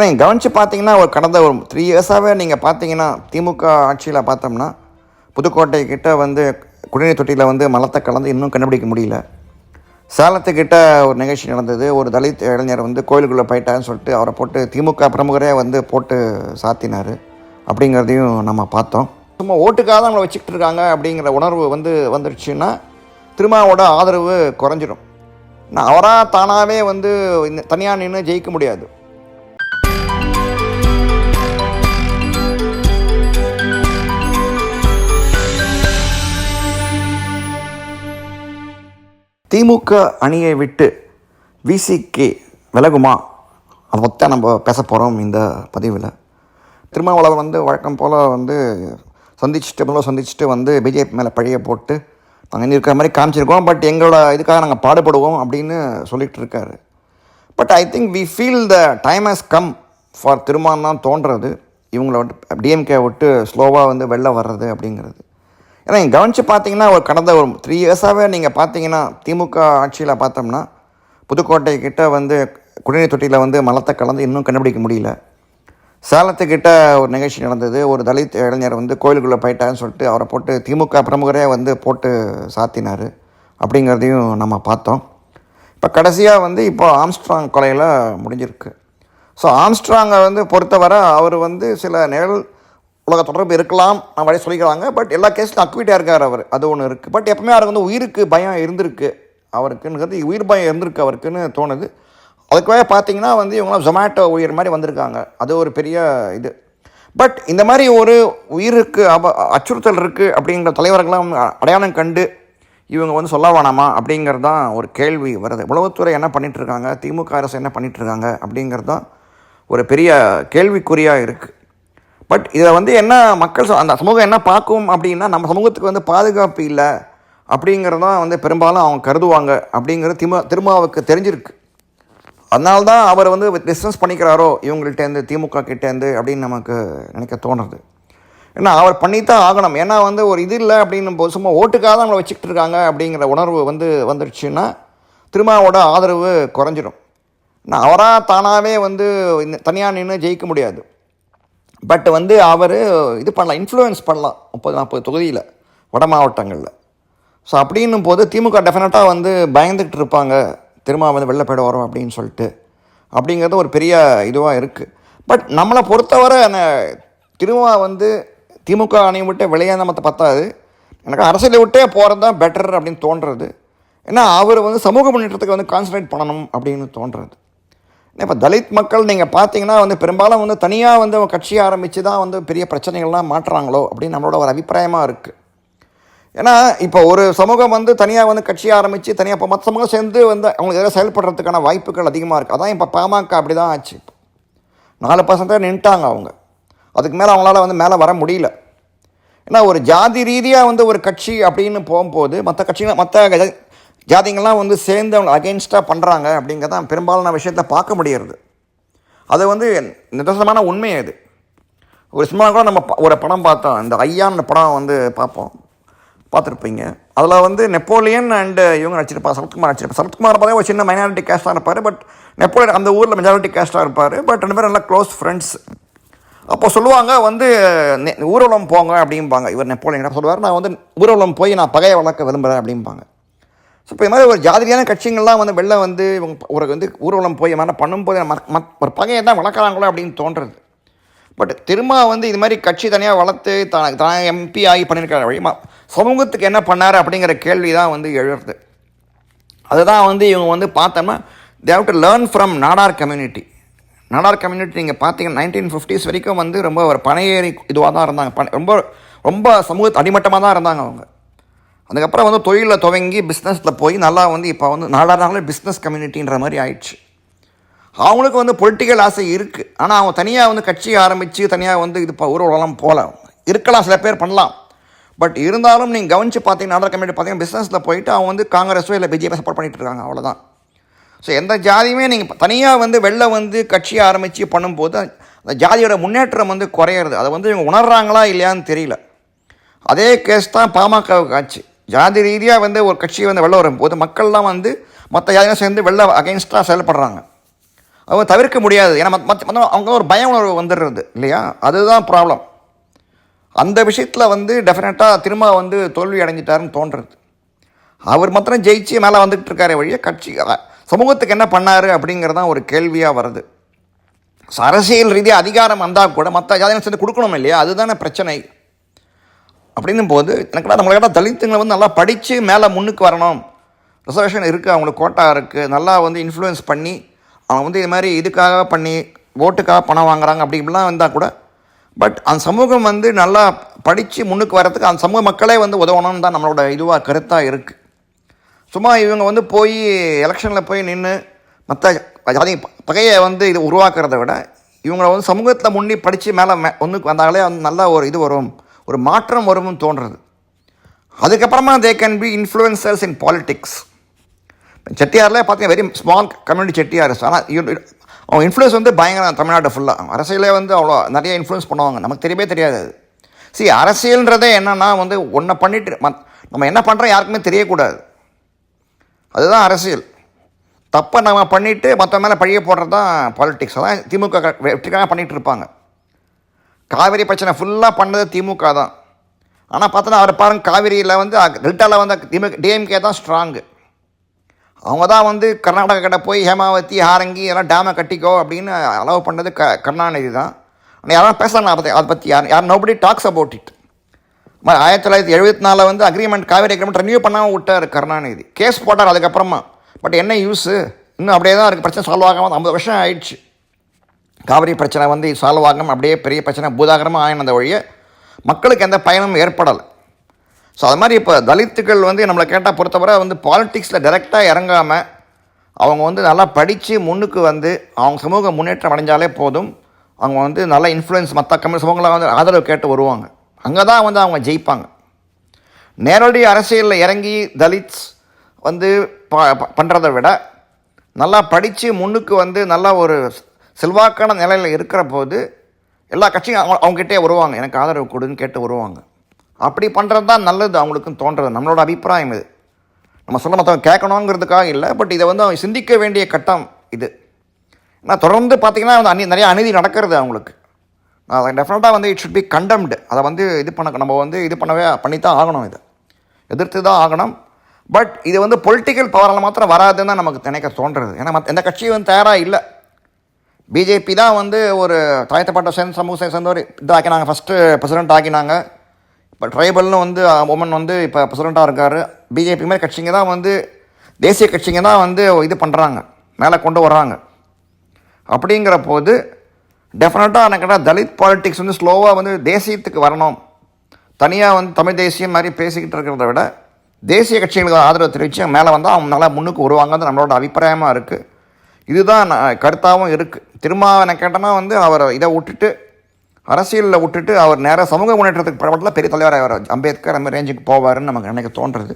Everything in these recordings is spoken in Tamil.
ஆனால் நீங்கள் கவனித்து பார்த்தீங்கன்னா ஒரு கடந்த ஒரு த்ரீ இயர்ஸாகவே நீங்கள் பார்த்தீங்கன்னா திமுக ஆட்சியில் பார்த்தோம்னா புதுக்கோட்டை கிட்ட வந்து குடிநீர் தொட்டியில் வந்து மலத்தை கலந்து இன்னும் கண்டுபிடிக்க முடியல. சேலத்துக்கிட்ட ஒரு நிகழ்ச்சி நடந்தது. ஒரு தலித் இளைஞர் வந்து கோயிலுக்குள்ளே போயிட்டான்னு சொல்லிட்டு அவரை போட்டு திமுக பிரமுகரே வந்து போட்டு சாத்தினார். அப்படிங்கிறதையும் நம்ம பார்த்தோம். சும்மா ஓட்டுக்காக நம்மளை வச்சுக்கிட்டு இருக்காங்க அப்படிங்கிற உணர்வு வந்து வந்துருச்சுன்னா திருமாவோட ஆதரவு குறைஞ்சிடும் நான் அவராக தானாகவே வந்து தனியாக நின்று ஜெயிக்க முடியாது. திமுக அணியை விட்டு விசிகே விலகுமா? அதை பற்றி நம்ம பேச போகிறோம் இந்த பதிவில். திருமாவளவன் வந்து வழக்கம் போல் வந்து சந்திச்சுட்டு முதல்ல சந்திச்சுட்டு வந்து பிஜேபி மேலே பழிய போட்டு நாங்கள் இருக்கிற மாதிரி காமிச்சிருக்கோம். பட் எங்களோட இதுக்காக நாங்கள் பாடுபடுவோம் அப்படின்னு சொல்லிகிட்டு இருக்காரு. But I think we feel the time has come for திருமான் தான் தோன்றது. இவங்கள விட்டு டிஎம்கே விட்டு ஸ்லோவாக வந்து வெளில வர்றது அப்படிங்கிறது. ஏன்னா நீங்கள் கவனித்து பார்த்தீங்கன்னா ஒரு கடந்த ஒரு த்ரீ இயர்ஸாகவே நீங்கள் பார்த்தீங்கன்னா திமுக ஆட்சியில் பார்த்தோம்னா புதுக்கோட்டை கிட்ட வந்து குடிநீர் தொட்டியில் வந்து மலத்தை கலந்து இன்னும் கண்டுபிடிக்க முடியல. சேலத்துக்கிட்ட ஒரு நிகழ்ச்சி நடந்தது. ஒரு தலித் இளைஞர் வந்து கோயிலுக்குள்ளே போயிட்டான்னு சொல்லிட்டு அவரை போட்டு திமுக பிரமுகரே வந்து போட்டு சாத்தினார். அப்படிங்கிறதையும் நம்ம பார்த்தோம். இப்போ கடைசியாக வந்து இப்போ ஆம்ஸ்ட்ராங் கொலையில் முடிஞ்சிருக்கு. ஸோ ஆம்ஸ்ட்ராங்கை வந்து பொறுத்தவரை அவர் வந்து சில நிழல் உலக தொடர்பு இருக்கலாம் நம்ம வழி சொல்லிக்கிறாங்க. பட் எல்லா கேஸ்லையும் அக்விட்டாக இருக்கார் அவர். அது ஒன்று இருக்குது பட் எப்பவுமே அவருக்கு வந்து உயிருக்கு பயம் இருந்திருக்கு. அவருக்குங்கிறது உயிர் பயம் இருந்திருக்கு அவருக்குன்னு தோணுது. அதுக்காக பார்த்தீங்கன்னா வந்து இவங்களாம் ஜொமேட்டோ உயிர் மாதிரி வந்திருக்காங்க. அது ஒரு பெரிய இது. பட் இந்த மாதிரி ஒரு உயிருக்கு அப அச்சுறுத்தல் இருக்குது அப்படிங்கிற தலைவர்கள்லாம் அடையாளம் கண்டு இவங்க வந்து சொல்ல வேணாமா அப்படிங்கிறது தான் ஒரு கேள்வி வருது. உளவுத்துறை என்ன பண்ணிகிட்ருக்காங்க திமுக அரசு என்ன பண்ணிகிட்ருக்காங்க அப்படிங்கிறது தான் ஒரு பெரிய கேள்விக்குறியாக இருக்குது பட் இதை வந்து என்ன மக்கள் அந்த சமூகம் என்ன பார்க்கும் அப்படின்னா நம்ம சமூகத்துக்கு வந்து பாதுகாப்பு இல்லை அப்படிங்கிறது தான் வந்து பெரும்பாலும் அவங்க கருதுவாங்க அப்படிங்கிறது திமு திருமாவுக்கு தெரிஞ்சிருக்கு. அதனால தான் அவர் வந்து டிஸ்டன்ஸ் பண்ணிக்கிறாரோ இவங்கள்ட்டேருந்து திமுக கிட்டேருந்து அப்படின்னு நமக்கு நினைக்க தோணுறது ஏன்னா அவர் பண்ணித்தான் ஆகணும். ஏன்னா வந்து ஒரு இது இல்லை அப்படின்னும் போது சும்மா ஓட்டுக்காக தான் நம்மளை வச்சுக்கிட்டு இருக்காங்க அப்படிங்கிற உணர்வு வந்து வந்துருச்சுன்னா திருமாவோட ஆதரவு குறைஞ்சிடும் நான் அவராக தானாகவே வந்து தனியாக நின்று ஜெயிக்க முடியாது. பட் வந்து அவர் இது பண்ணலாம் இன்ஃப்ளூயன்ஸ் பண்ணலாம் முப்பது நாற்பது தொகுதியில் வட மாவட்டங்களில். ஸோ அப்படின்னும் போது திமுக டெஃபினட்டாக வந்து பயந்துக்கிட்டு இருப்பாங்க. திரும்ப வந்து வெளில போயிட வரோம் அப்படின்னு சொல்லிட்டு. அப்படிங்கிறது ஒரு பெரிய இதுவாக இருக்குது பட் நம்மளை பொறுத்தவரை அந்த திரும்ப வந்து திமுக அணியை விட்டு விளையாண்ட மற்ற பத்தாது. எனக்கு அரசியலை விட்டே போகிறது தான் பெட்டர் அப்படின்னு தோன்றது. ஏன்னா அவர் வந்து சமூக முன்னேற்றத்துக்கு வந்து கான்சன்ட்ரேட் பண்ணணும் அப்படின்னு தோன்றது. இப்போ தலித் மக்கள் நீங்கள் பார்த்தீங்கன்னா வந்து பெரும்பாலும் வந்து தனியாக வந்து கட்சியை கட்சி ஆரம்பித்து தான் வந்து பெரிய பிரச்சனைகள்லாம் மாற்றுறாங்களோ அப்படின்னு நம்மளோட ஒரு அபிப்பிராயமாக இருக்குது ஏன்னா இப்போ ஒரு சமூகம் வந்து தனியாக வந்து கட்சி ஆரம்பித்து தனியாக இப்போ மற்ற சமூகம் சேர்ந்து வந்து அவங்களுக்கு எதாவது செயல்படுறதுக்கான வாய்ப்புகள் அதிகமாக இருக்குது அதான் இப்போ பாமக அப்படி தான் ஆச்சு நாலு பர்சன்ட் நின்ட்டாங்க அவங்க. அதுக்கு மேலே அவங்களால வந்து மேலே வர முடியல. ஏன்னா ஒரு ஜாதி ரீதியாக வந்து ஒரு கட்சி அப்படின்னு போகும்போது மற்ற கட்சிகள் மற்ற ஜாதிங்கள்லாம் வந்து சேர்ந்து அவங்க அகெயின்ஸ்டாக பண்ணுறாங்க அப்படிங்கிறதான் பெரும்பாலான விஷயத்தை பார்க்க முடியறது. அது வந்து நிதர்சனமான உண்மை அது ஒரு சினிமா கூட நம்ம ப- ஒரு படம் பார்த்தோம். இந்த ஐயான்னு படம் வந்து பார்ப்போம். பார்த்துருப்பீங்க. அதில் வந்து நெப்போலியன் அண்டு இவங்க நடிச்சிருப்பாங்க சரத்குமார் நடிச்சிருப்பார் சரத்குமார் பார்த்தா ஒரு சின்ன மைனாரிட்டி கேஸ்டாக இருப்பார் பட் நெப்போலியன் அந்த ஊரில் மெஜாரிட்டி கேஸ்டாக இருப்பார் பட் ரெண்டு பேரும் நல்லா க்ளோஸ் ஃப்ரெண்ட்ஸ் அப்போ சொல்லுவாங்க வந்து ஊர்வலம் போங்க அப்படிம்பாங்க. இவர் நெப்போலியன் என்ன சொல்லுவார்? நான் வந்து ஊர்வலம் போய் நான் பகையை வளர்க்க விரும்புகிறேன் அப்படிம்பாங்க. ஸோ இப்போ இது மாதிரி ஒரு ஜாதியான கட்சிகள்லாம் வந்து வெளில வந்து இவங்க ஒரு வந்து ஊர்வலம் போய் மாதிரி பண்ணும்போது மத் மத் ஒரு பகையை தான் வளர்க்குறாங்களோ அப்படின்னு தோன்றுறது பட் திரும்ப வந்து இது மாதிரி கட்சி தனியாக வளர்த்து தான் தான் எம்பி ஆகி பண்ணியிருக்கிற வழி சமூகத்துக்கு என்ன பண்ணார் அப்படிங்கிற கேள்வி தான் வந்து எழுறது. அதுதான் வந்து இவங்க வந்து பார்த்தோம்னா they've to learn from Nadar community Nadar community நீங்கள் பார்த்தீங்கன்னா நைன்டீன் ஃபிஃப்டிஸ் வரைக்கும் வந்து ரொம்ப ஒரு பனையேறி இதுவாக தான் இருந்தாங்க. பனை ரொம்ப ரொம்ப சமூகத்து அடிமட்டமாக தான் இருந்தாங்க அவங்க. அதுக்கப்புறம் வந்து தொழிலில் துவங்கி பிஸ்னஸில் போய் நல்லா வந்து இப்போ வந்து நாடார்களே பிஸ்னஸ் கம்யூனிட்டின்ற மாதிரி ஆயிடுச்சு. அவங்களுக்கு வந்து பொலிட்டிக்கல் ஆசை இருக்குது ஆனால் அவங்க தனியாக வந்து கட்சி ஆரம்பித்து தனியாக வந்து இது இப்போ ஊர்வலம் போகல இருக்கலாம் சில பேர் பண்ணலாம். பட் இருந்தாலும் நீங்கள் கவனித்து பார்த்தீங்கன்னா நாடார் கம்யூனிட்டி பார்த்தீங்கன்னா பிஸ்னஸில் போயிட்டு அவங்க வந்து காங்கிரஸோ இல்லை பிஜேபி சப்போர்ட் பண்ணிகிட்டு இருக்காங்க அவ்வளோதான் ஸோ எந்த ஜாதியுமே நீங்கள் தனியாக வந்து வெளில வந்து கட்சி ஆரம்பித்து பண்ணும்போது அந்த ஜாதியோட முன்னேற்றம் வந்து குறையிறது. அதை வந்து இவங்க உணர்றாங்களா இல்லையான்னு தெரியல. அதே கேஸ் தான் பாமகவுக்கு ஆச்சு. ஜாதி ரீதியாக வந்து ஒரு கட்சி வந்து வெளில வரும்போது மக்கள்லாம் வந்து மற்ற ஜாதியாக சேர்ந்து வெளில அகெயின்ஸ்டாக செயல்படுறாங்க. அவங்க தவிர்க்க முடியாது. ஏன்னா மத்த- மத்த அவங்க ஒரு பய உணர்வு வந்துடுறது இல்லையா? அதுதான் ப்ராப்ளம் அந்த விஷயத்தில் வந்து டெஃபினட்டாக திரும்ப வந்து தோல்வி அடைஞ்சிட்டாருன்னு தோன்றுறது அவர் மாத்திரம் ஜெயிச்சு மேலே வந்துக்கிட்டு இருக்காரு வழிய கட்சி சமூகத்துக்கு என்ன பண்ணார் அப்படிங்கிறதான் ஒரு கேள்வியாக வருது. அரசியல் ரீதியாக அதிகாரம் வந்தால் கூட மற்ற ஜாதியினர் சேர்ந்து கொடுக்கணும் இல்லையா? அதுதானே பிரச்சனை. அப்படின்னும் போது எனக்கு நம்மளை கேட்டால் தலித்துங்களை வந்து நல்லா படித்து மேலே முன்னுக்கு வரணும். ரிசர்வேஷன் இருக்குது அவங்களுக்கு கோட்டா இருக்குது நல்லா வந்து இன்ஃப்ளூயன்ஸ் பண்ணி அவங்க வந்து இது மாதிரி இதுக்காக பண்ணி ஓட்டுக்காக பணம் வாங்குறாங்க அப்படி இப்படிலாம் வந்தால் கூட பட் அந்த சமூகம் வந்து நல்லா படித்து முன்னுக்கு வரத்துக்கு அந்த சமூக மக்களே வந்து உதவணும்னு தான் நம்மளோட இதுவாக கருத்தாக இருக்குது சும்மா இவங்க வந்து போய் எலெக்ஷனில் போய் நின்று மற்ற ஜாதி பகையை வந்து இது உருவாக்குறத விட இவங்களை வந்து சமூகத்தில் முன்னி படித்து மேலே மே ஒன்றுக்கு வந்தாலே வந்து நல்ல ஒரு இது வரும். ஒரு மாற்றம் வரும்னு தோன்றுறது அதுக்கப்புறமா they can be influencers in politics செட்டியாரில் பார்த்தீங்கன்னா வெரி ஸ்மால் கம்யூனிட்டி செட்டியார். ஆனால் அவன் இன்ஃப்ளூயன்ஸ் வந்து பயங்கரம் தமிழ்நாடு ஃபுல்லாக அரசியலே வந்து அவ்வளோ நிறைய இன்ஃப்ளூயன்ஸ் பண்ணுவாங்க. நமக்கு தெரியவே தெரியாது அது. சி அரசியல்ன்றதே என்னென்னா வந்து ஒன்றை பண்ணிட்டு மத்- நம்ம என்ன பண்ணுறோம் யாருக்குமே தெரியக்கூடாது. அதுதான் அரசியல். தப்பை நம்ம பண்ணிவிட்டு மற்ற மேலே பழிய போடுறது தான் பாலிட்டிக்ஸ் அதான் திமுக க- வெற்றிக்காக பண்ணிகிட்டு இருப்பாங்க. காவிரி பிரச்சனை ஃபுல்லாக பண்ணது திமுக தான். ஆனால் பார்த்தோன்னா அவரை பாருங்க காவிரியில் வந்து டெல்டாவில் வந்து திமுக டிஎம்கே தான் ஸ்ட்ராங்கு அவங்க தான் வந்து கர்நாடகா கிட்ட போய் ஹேமாவதி ஹாரங்கி எல்லாம் டேமை கட்டிக்கோ அப்படின்னு அலோவ் பண்ணது க கருணாநிதி தான். ஆனால் யாரும் பேசலாம் அதை அதை பற்றி யார் யார் நோபடி டாக்ஸ் அபவுட் இட் ஆயிரத்தி தொள்ளாயிரத்தி எழுபத்தி நாலில் வந்து அக்ரிமெண்ட் காவேரி அக்ரிமெண்ட் ரினியூ பண்ணாமல் விட்டார் கருணாநிதி. கேஸ் போட்டார் அதுக்கப்புறமா. பட் என்ன யூஸு இன்னும் அப்படியே தான் இருக்குது பிரச்சனை சால்வ் ஆகாமல் ஐம்பது வருஷம் ஆயிடுச்சு. காவிரி பிரச்சனை வந்து சால்வ் அப்படியே பெரிய பிரச்சனை பூதாகரமாக ஆயினந்த வழிய மக்களுக்கு எந்த பயனும் ஏற்படலை. ஸோ அது மாதிரி இப்போ தலித்துகள் வந்து நம்மளை கேட்டால் பொறுத்தவரை வந்து பாலிட்டிக்ஸில் டைரெக்டாக இறங்காமல் அவங்க வந்து நல்லா படித்து முன்னுக்கு வந்து அவங்க சமூக முன்னேற்றம் அடைஞ்சாலே போதும். அவங்க வந்து நல்ல இன்ஃப்ளூயன்ஸ் மற்ற கம்யூனி சமூகங்களாக வந்து ஆதரவு கேட்டு வருவாங்க. அங்கே தான் வந்து அவங்க ஜெயிப்பாங்க. நேரடி அரசியலில் இறங்கி தலித்ஸ் வந்து ப பண்ணுறதை விட நல்லா படித்து முன்னுக்கு வந்து நல்லா ஒரு செல்வாக்கான நிலையில் இருக்கிற போது எல்லா கட்சியும் அவங்க அவங்ககிட்டே வருவாங்க. எனக்கு ஆதரவு கொடுன்னு கேட்டு வருவாங்க. அப்படி பண்ணுறது தான் நல்லது அவங்களுக்கும் தோன்றது. நம்மளோட அபிப்பிராயம் இது. நம்ம சொல்ல மற்றவங்க கேட்கணுங்கிறதுக்காக இல்லை பட் இதை வந்து அவங்க சிந்திக்க வேண்டிய கட்டம் இது. ஏன்னா தொடர்ந்து பார்த்திங்கன்னா வந்து அநீ நிறைய அநீதி நடக்கிறது அவங்களுக்கு. அதை டெஃபினட்டாக வந்து இட் ஷுட் பி கண்டம்டு அதை வந்து இது பண்ண நம்ம வந்து இது பண்ணவே பண்ணித்தான் ஆகணும் இதை. எதிர்த்து தான் ஆகணும். பட் இது வந்து பொலிட்டிக்கல் பவரால் மாத்திரம் வராதுன்னு தான் நமக்கு நினைக்க தோன்றுறது ஏன்னா மற்ற எந்த கட்சியும் வந்து தயாராக இல்லை. பிஜேபி தான் வந்து ஒரு தாழ்த்தப்பட்ட சேர்ந்த சமூகத்தை சேர்ந்தவர். ஒரு இதாக்கினாங்க. First president ஆக்கினாங்க. இப்போ ட்ரைபல்னு வந்து உமன் வந்து இப்போ பிரசிடெண்ட்டாக இருக்கார். பிஜேபி மாதிரி கட்சிங்க தான் வந்து தேசிய கட்சிங்க தான் வந்து இது பண்ணுறாங்க மேலே கொண்டு வர்றாங்க. அப்படிங்கிற போது டெஃபினட்டாக எனக்கு கேட்டால் தலித் பாலிட்டிக்ஸ் வந்து ஸ்லோவாக வந்து தேசியத்துக்கு வரணும். தனியாக வந்து தமிழ் தேசியம் மாதிரி பேசிக்கிட்டு இருக்கிறத விட தேசிய கட்சிகளுக்கு ஆதரவு தெரிவித்து மேலே வந்தால் அவங்க நல்லா முன்னுக்கு வருவாங்கன்னு நம்மளோட அபிப்பிராயமாக இருக்குது இதுதான் நான் கருத்தாகவும் இருக்குது திரும்ப எனக்கு கேட்டோன்னா வந்து அவர் இதை விட்டுட்டு அரசியலில் விட்டுட்டு அவர் நேராக சமூக முன்னேற்றத்துக்கு பிரபலத்தில் பெரிய தலைவராக அவர் அம்பேத்கர் அந்த ரேஞ்சுக்கு போவாருன்னு நமக்கு நினைக்க தோன்றுறது.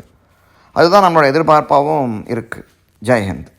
அதுதான் நம்மளோட எதிர்பார்ப்பாகவும் இருக்குது ஜெய்ஹிந்த்